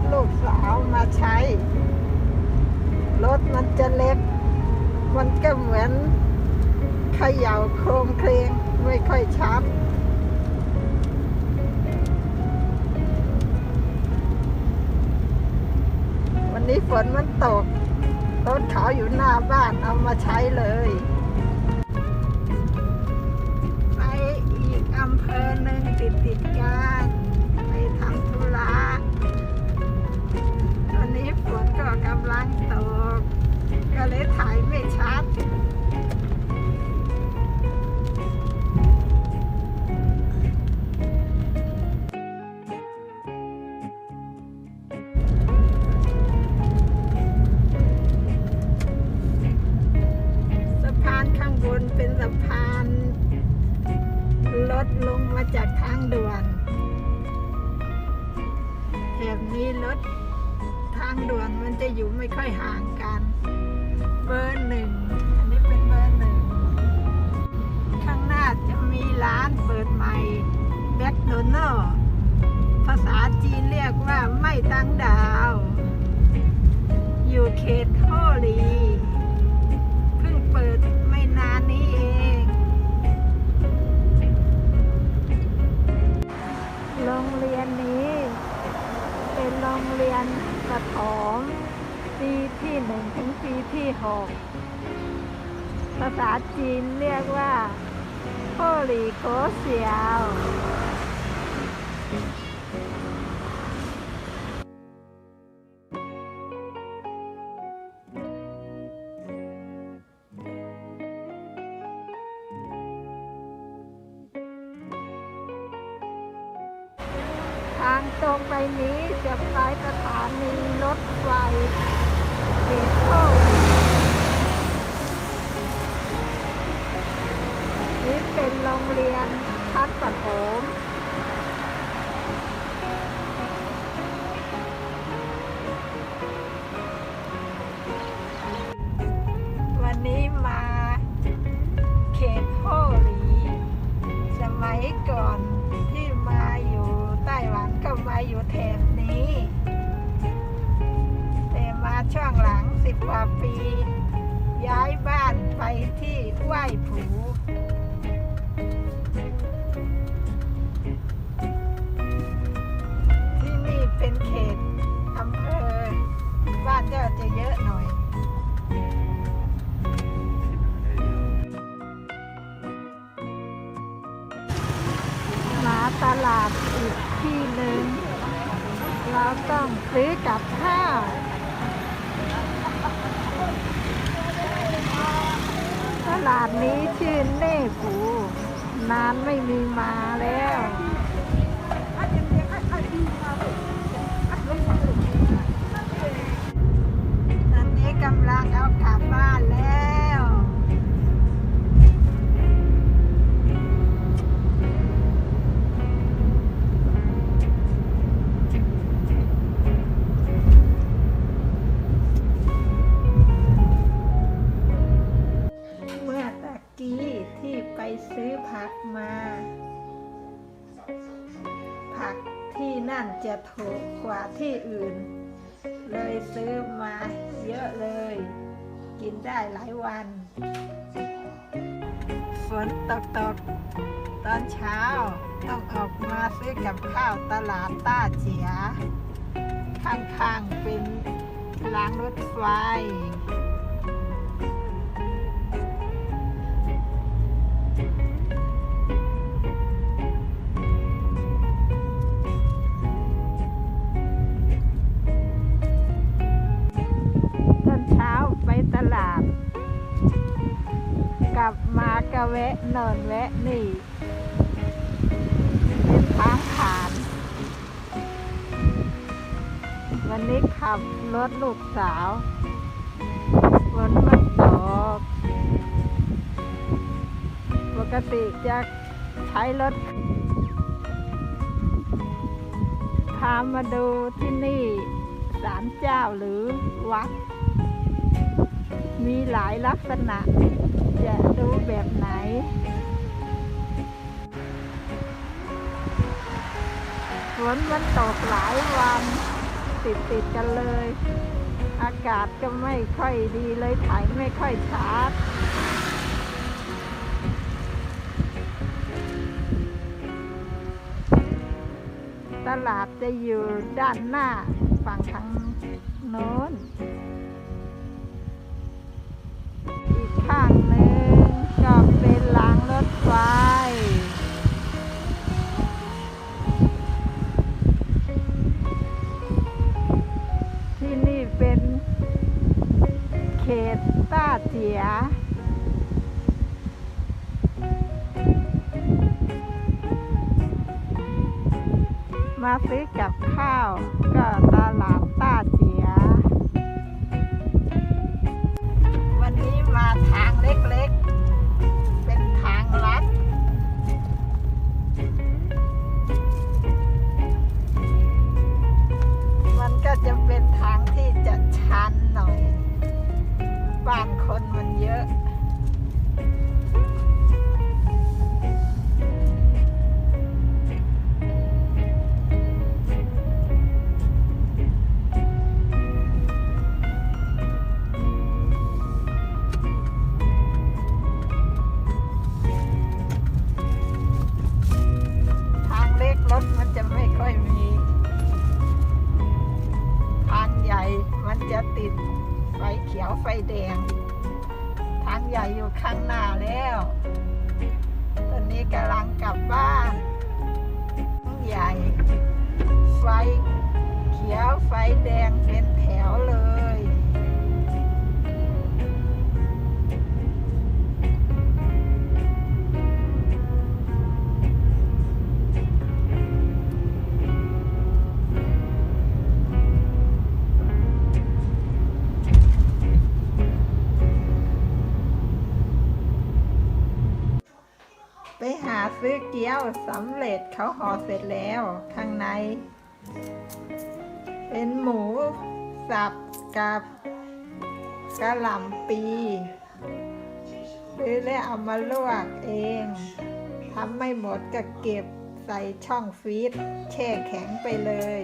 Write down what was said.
ถลูกสาวมาใช้ รถมันจะเล็ก มันก็เหมือนเขย่าโครงเคลงไม่ค่อยชัดวันนี้ฝนมันตก รถขาวอยู่หน้าบ้านเอามาใช้เลยไปอีกอำเภอหนึ่งติดติดกัน ถทางด่วนมันจะอยู่ไม่ค่อยห่างกัน เบอร์หนึ่งอันนี้เป็นเบอร์หนึ่งข้างหน้าจะมีร้านเปิดใหม่แบ็คโดนัลภาษาจีนเรียกว่าไม่ตั้งดาว อยู่เขตโฮลี รงเรียนประถมปีที่หนึ่งถึงปีที่หกภาษาจีนเรียกว่าโฮลีโกเซียวางตรงไปนี้จะไปสถานีรถไฟเขตโชคนี่เป็นโรงเรียนชั้นประถมวันนี้มาเขตโฮลีสมัยก่อน อยู่แถบนี้ แต่มาช่วงหลังสิบกว่าปี ย้ายบ้านไปที่ไหว้ผูที่นี่เป็นเขตอำเภอ บ้านก็จะเยอะหน่อยมาตลาดอีกที่หนึ่ง เราต้องซื้อกับข้าวตลาดนี้ชื่อเน่ปูนานไม่มีมาแล้วตอนนี้กำลังเอากลับบ้านแล้ว่นจะถูกกว่าที่อื่น เลยซื้อมาเยอะเลย กินได้หลายวัน ฝนตกตกตอนเช้าต้องออกมาซื้อกับข้าวตลาดต้าเจีย ข้างๆเป็นรางรถไฟ กลับมากะแวะเนินแวะนี่เป็นทางผ่าน วันนี้ขับรถลูกสาวฝนมันตก ปกติจะใช้รถพามาดูที่นี่ศาลเจ้าหรือวัด มีหลายลักษณะ จะดูแบบไหน ฝนมันตกหลายวันติดติดกันเลย อากาศก็ไม่ค่อยดีเลยถ่ายไม่ค่อยชัดตลาดจะอยู่ด้านหน้าฝั่งทางโน้น ตต้าเจียมาซื้อกับข้าวก็ตลาดต้าเจี จะติดไฟเขียวไฟแดง ทางใหญ่อยู่ข้างหน้าแล้ว ตอนนี้กำลังกลับบ้านทางใหญ่ ไฟเขียวไฟแดงเป็นแถวเลย ซื้อเกี๊ยวสำเร็จเขาห่อเสร็จแล้ว ข้างใน เป็นหมูสับกับกะหล่ำปีซื้อแล้วเอามาลวกเองทำไม่หมดก็เก็บใส่ช่องฟรีซแช่แข็งไปเลย